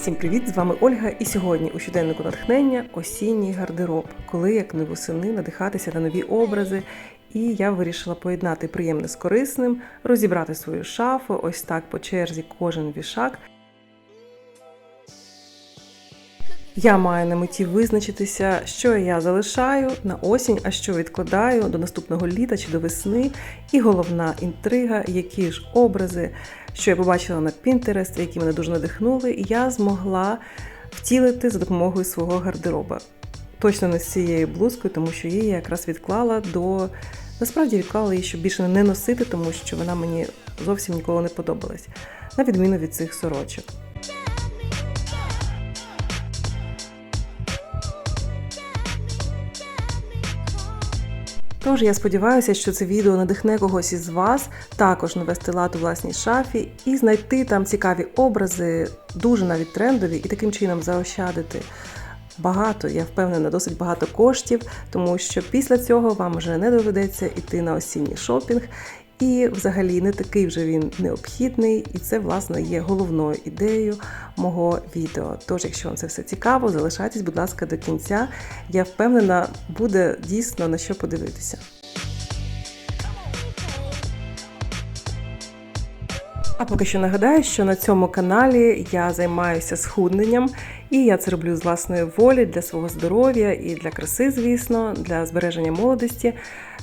Всім привіт! З вами Ольга. І сьогодні у щоденнику натхнення осінній гардероб, коли як не восени надихатися на нові образи. І я вирішила поєднати приємне з корисним, розібрати свою шафу, ось так по черзі кожен вішак. Я маю на меті визначитися, що я залишаю на осінь, а що відкладаю до наступного літа чи до весни. І головна інтрига, які ж образи, що я побачила на Pinterest, які мене дуже надихнули, і я змогла втілити за допомогою свого гардероба. Точно не з цією блузкою, тому що її я якраз відклала до. Насправді відклала її, щоб більше не носити, тому що вона мені зовсім ніколи не подобалась, на відміну від цих сорочок. Тож я сподіваюся, що це відео надихне когось із вас також навести лад у власній шафі і знайти там цікаві образи, дуже навіть трендові, і таким чином заощадити багато, я впевнена, досить багато коштів, тому що після цього вам вже не доведеться йти на осінній шопінг. І взагалі не такий вже він необхідний, і це, власне, є головною ідеєю мого відео. Тож, якщо вам це все цікаво, залишайтесь, будь ласка, до кінця. Я впевнена, буде дійсно на що подивитися. А поки що нагадаю, що на цьому каналі я займаюся схудненням, і я це роблю з власної волі для свого здоров'я і для краси, звісно, для збереження молодості,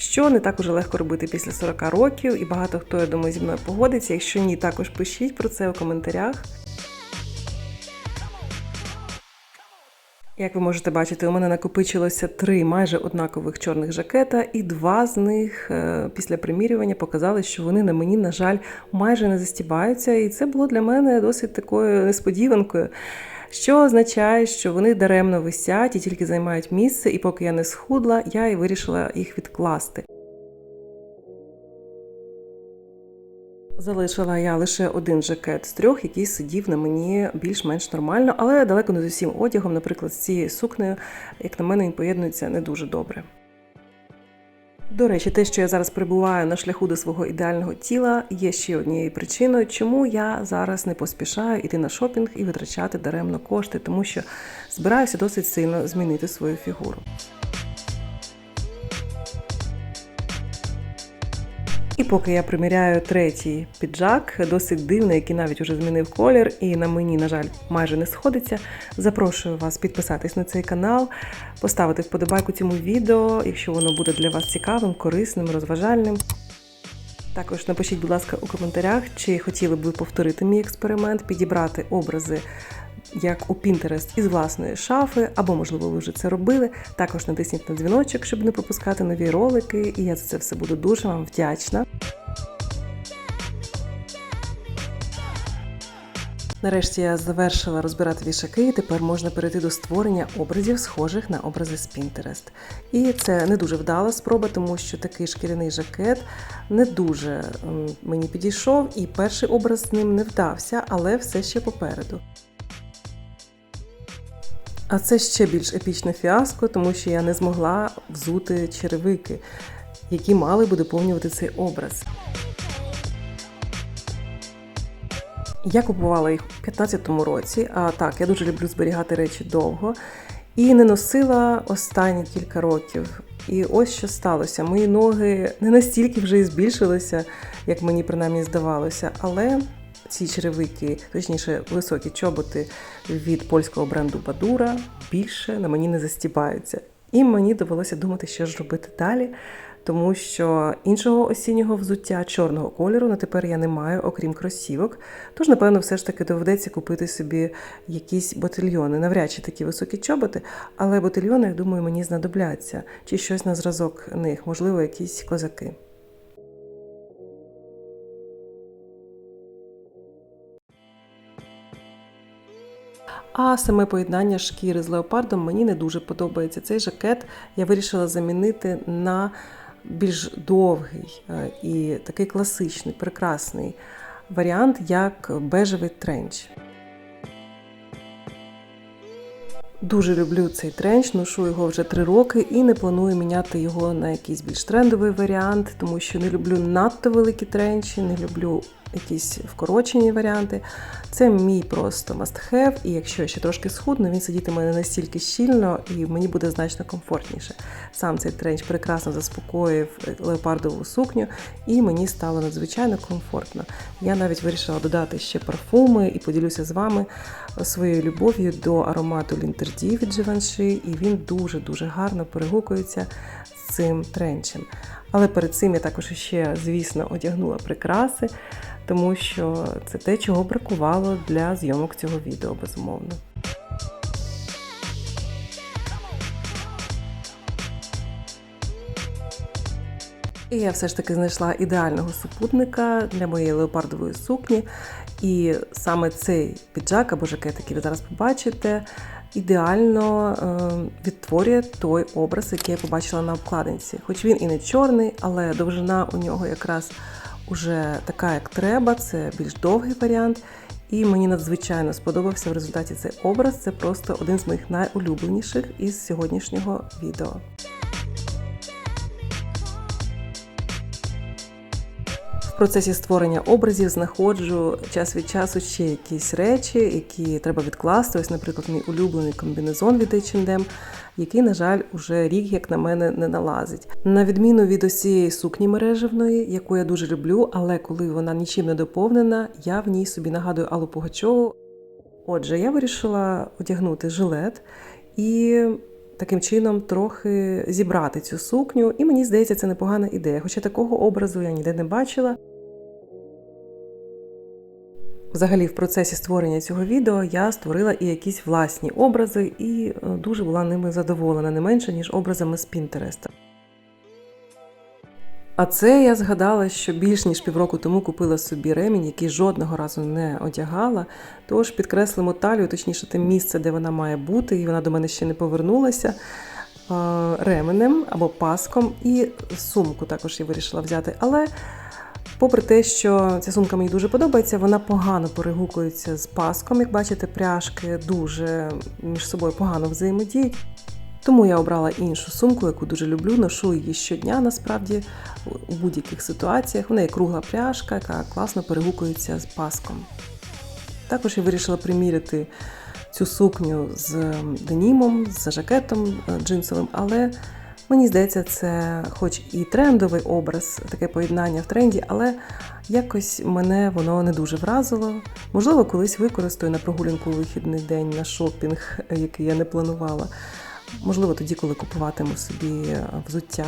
що не так уже легко робити після 40 років, і багато хто, я думаю, зі мною погодиться. Якщо ні, також пишіть про це у коментарях. Як ви можете бачити, у мене накопичилося три майже однакових чорних жакета, і два з них е, після примірювання показали, що вони на мені, на жаль, майже не застібаються. І це було для мене досить такою несподіванкою. Що означає, що вони даремно висять і тільки займають місце, і поки я не схудла, я і вирішила їх відкласти. Залишила я лише один жакет з трьох, який сидів на мені більш-менш нормально, але далеко не з усім одягом, наприклад, з цією сукнею, як на мене, він поєднується не дуже добре. До речі, те, що я зараз перебуваю на шляху до свого ідеального тіла, є ще однією причиною, чому я зараз не поспішаю йти на шопінг і витрачати даремно кошти, тому що збираюся досить сильно змінити свою фігуру. І поки я приміряю третій піджак, досить дивний, який навіть уже змінив колір, і на мені, на жаль, майже не сходиться. Запрошую вас підписатись на цей канал, поставити вподобайку цьому відео, якщо воно буде для вас цікавим, корисним, розважальним. Також напишіть, будь ласка, у коментарях, чи хотіли б ви повторити мій експеримент, підібрати образи. Як у Pinterest із власної шафи, або, можливо, ви вже це робили. Також натисніть на дзвіночок, щоб не пропускати нові ролики, і я за це все буду дуже вам вдячна. Нарешті я завершила розбирати вішаки, і тепер можна перейти до створення образів, схожих на образи з Pinterest. І це не дуже вдала спроба, тому що такий шкіряний жакет не дуже мені підійшов, і перший образ з ним не вдався, але все ще попереду. А це ще більш епічне фіаско, тому що я не змогла взути черевики, які мали би доповнювати цей образ. Я купувала їх у 15-му році, а так, я дуже люблю зберігати речі довго. І не носила останні кілька років. І ось що сталося. Мої ноги не настільки вже і збільшилися, як мені принаймні здавалося, але ці черевики, точніше, високі чоботи від польського бренду Бадура більше на мені не застібаються. І мені довелося думати, що ж робити далі, тому що іншого осіннього взуття чорного кольору на тепер я не маю, окрім кросівок. Тож, напевно, все ж таки доведеться купити собі якісь ботильйони. Навряд чи такі високі чоботи, але ботильйони, я думаю, мені знадобляться, чи щось на зразок них, можливо, якісь козаки. А саме поєднання шкіри з леопардом мені не дуже подобається. Цей жакет я вирішила замінити на більш довгий е, і такий класичний, прекрасний варіант, як бежевий тренч. Дуже люблю цей тренч, ношу його вже три роки і не планую міняти його на якийсь більш трендовий варіант, тому що не люблю надто великі тренчі, не люблю якісь вкорочені варіанти. Це мій просто must-have, і якщо я ще трошки схудну, він сидітиме не настільки щільно і мені буде значно комфортніше. Сам цей тренч прекрасно заспокоїв леопардову сукню, і мені стало надзвичайно комфортно. Я навіть вирішила додати ще парфуми і поділюся з вами своєю любов'ю до аромату Лінтерді від Givenchy, і він дуже-дуже гарно перегукується з цим тренчем. Але перед цим я також ще, звісно, одягнула прикраси, тому що це те, чого бракувало для зйомок цього відео, безумовно. І я все ж таки знайшла ідеального супутника для моєї леопардової сукні. І саме цей піджак або жакет, який ви зараз побачите, ідеально е, відтворює той образ, який я побачила на обкладинці. Хоч він і не чорний, але довжина у нього якраз уже така, як треба, це більш довгий варіант. І мені надзвичайно сподобався в результаті цей образ. Це просто один з моїх найулюбленіших із сьогоднішнього відео. Процесі створення образів знаходжу час від часу ще якісь речі, які треба відкласти. Ось, наприклад, мій улюблений комбінезон від H&M, який, на жаль, уже рік, як на мене, не налазить. На відміну від ось цієї сукні мережевної, яку я дуже люблю, але коли вона нічим не доповнена, я в ній собі нагадую Аллу Пугачову. Отже, я вирішила одягнути жилет і таким чином трохи зібрати цю сукню, і мені здається, це непогана ідея. Хоча такого образу я ніде не бачила. Взагалі, в процесі створення цього відео я створила і якісь власні образи, і е, дуже була ними задоволена, не менше, ніж образами з Пінтереста. А це я згадала, що більш ніж півроку тому купила собі ремінь, який жодного разу не одягала. Тож підкреслимо талію, точніше, те місце, де вона має бути, і вона до мене ще не повернулася. е, Ременем або паском, і сумку також я вирішила взяти. Але Попри те, що ця сумка мені дуже подобається, вона погано перегукується з паском. Як бачите, пряжки дуже між собою погано взаємодіють. Тому я обрала іншу сумку, яку дуже люблю, ношу її щодня, насправді, у будь-яких ситуаціях. В неї кругла пряжка, яка класно перегукується з паском. Також я вирішила приміряти цю сукню з денімом, з жакетом е, джинсовим, але Мені здається, це хоч і трендовий образ, таке поєднання в тренді, але якось мене воно не дуже вразило. Можливо, колись використаю на прогулянку у вихідний день на шопінг, який я не планувала. Можливо, тоді, коли купуватиму собі взуття.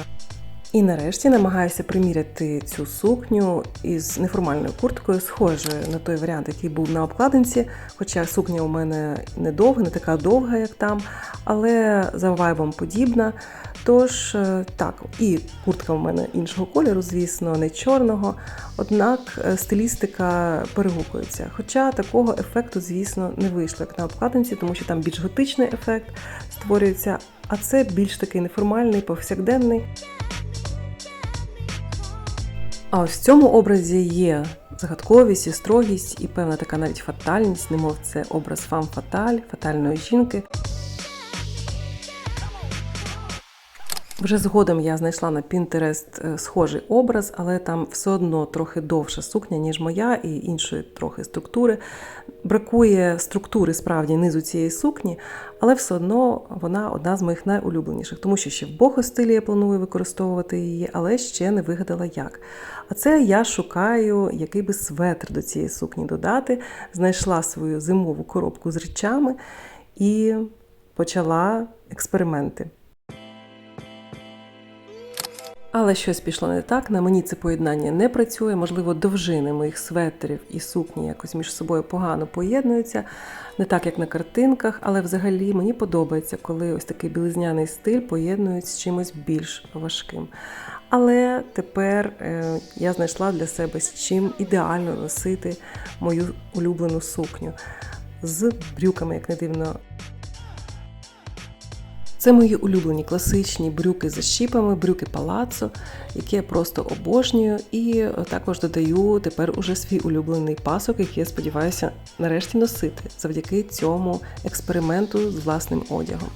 І нарешті намагаюся приміряти цю сукню із неформальною курткою, схожою на той варіант, який був на обкладинці. Хоча сукня у мене не довга, не така довга, як там, але за вайбом подібна. Тож, е, так, і куртка в мене іншого кольору, звісно, не чорного. Однак е, стилістика перегукується. Хоча такого ефекту, звісно, не вийшло, як на обкладинці, тому що там більш готичний ефект створюється, а це більш такий неформальний, повсякденний. А ось в цьому образі є загадковість і строгість, і певна така навіть фатальність, немов це образ фам фаталь, фатальної жінки. Вже згодом я знайшла на Pinterest схожий образ, але там все одно трохи довша сукня, ніж моя, і іншої трохи структури. Бракує структури справді низу цієї сукні, але все одно вона одна з моїх найулюбленіших, тому що ще в бохо стилі я планую використовувати її, але ще не вигадала як. А це я шукаю, який би светр до цієї сукні додати. Знайшла свою зимову коробку з речами і почала експерименти. Але щось пішло не так. На мені це поєднання не працює. Можливо, довжини моїх светрів і сукні якось між собою погано поєднуються, не так, як на картинках, але взагалі мені подобається, коли ось такий білизняний стиль поєднують з чимось більш важким. Але тепер е, я знайшла для себе з чим ідеально носити мою улюблену сукню з брюками, як не дивно. Це мої улюблені класичні брюки за щіпами, брюки палацо, які я просто обожнюю, і також додаю тепер уже свій улюблений пасок, який я сподіваюся нарешті носити завдяки цьому експерименту з власним одягом.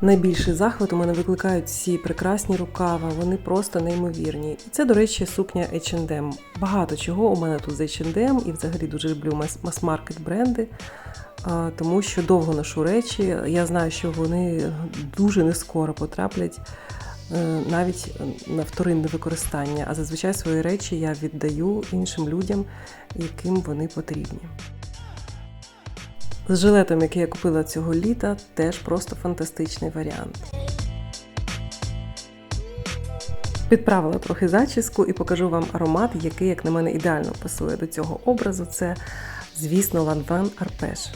Найбільший захват у мене викликають ці прекрасні рукава, вони просто неймовірні. І це, до речі, сукня H&M. Багато чого у мене тут з H&M і взагалі дуже люблю мас- мас-маркет бренди, тому що довго ношу речі. Я знаю, що вони дуже не скоро потраплять е, навіть на вторинне використання, а зазвичай свої речі я віддаю іншим людям, яким вони потрібні. З жилетом, який я купила цього літа, теж просто фантастичний варіант. Підправила трохи зачіску і покажу вам аромат, який, як на мене, ідеально пасує до цього образу. Це, звісно, Ланван Арпеш.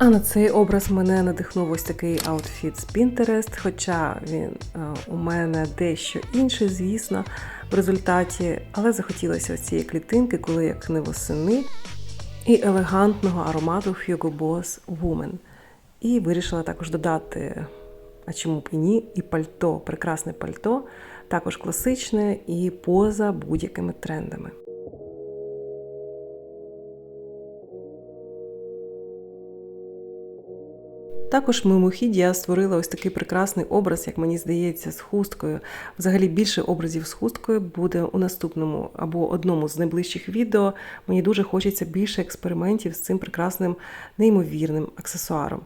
А на цей образ мене надихнув ось такий аутфіт з Pinterest, хоча він е, у мене дещо інший, звісно, в результаті, але захотілося ось цієї клітинки, коли як не восени, і елегантного аромату Hugo Boss Woman. І вирішила також додати, а чому б і ні, і пальто, прекрасне пальто, також класичне і поза будь-якими трендами. Також мимохідь я створила ось такий прекрасний образ, як мені здається, з хусткою. Взагалі більше образів з хусткою буде у наступному або одному з найближчих відео. Мені дуже хочеться більше експериментів з цим прекрасним неймовірним аксесуаром.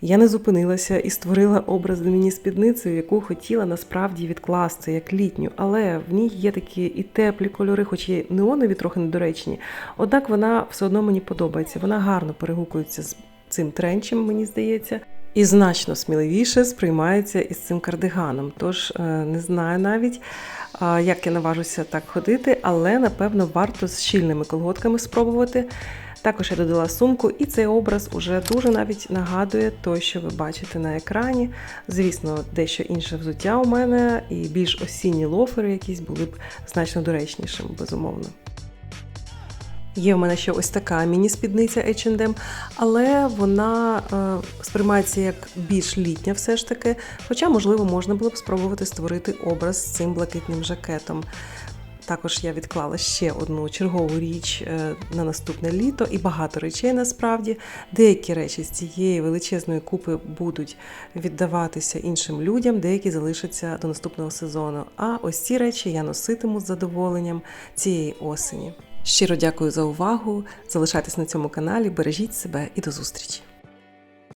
Я не зупинилася і створила образ мені спідницею, яку хотіла насправді відкласти як літню, але в ній є такі і теплі кольори, хоч і неонові трохи недоречні. Однак вона все одно мені подобається. Вона гарно перегукується з цим тренчем, мені здається, і значно сміливіше сприймається із цим кардиганом. Тож е, не знаю навіть, як я наважуся так ходити, але напевно варто з щільними колготками спробувати. Також я додала сумку, і цей образ уже дуже навіть нагадує той, що ви бачите на екрані. Звісно, дещо інше взуття у мене, і більш осінні лофери якісь були б значно доречнішими, безумовно. Є в мене ще ось така міні-спідниця H&M, але вона е, сприймається як більш літня все ж таки. Хоча, можливо, можна було б спробувати створити образ з цим блакитним жакетом. Також я відклала ще одну чергову річ е, на наступне літо і багато речей насправді. Деякі речі з цієї величезної купи будуть віддаватися іншим людям, деякі залишаться до наступного сезону. А ось ці речі я носитиму з задоволенням цієї осені. Щиро дякую за увагу. Залишайтесь на цьому каналі, бережіть себе і до зустрічі!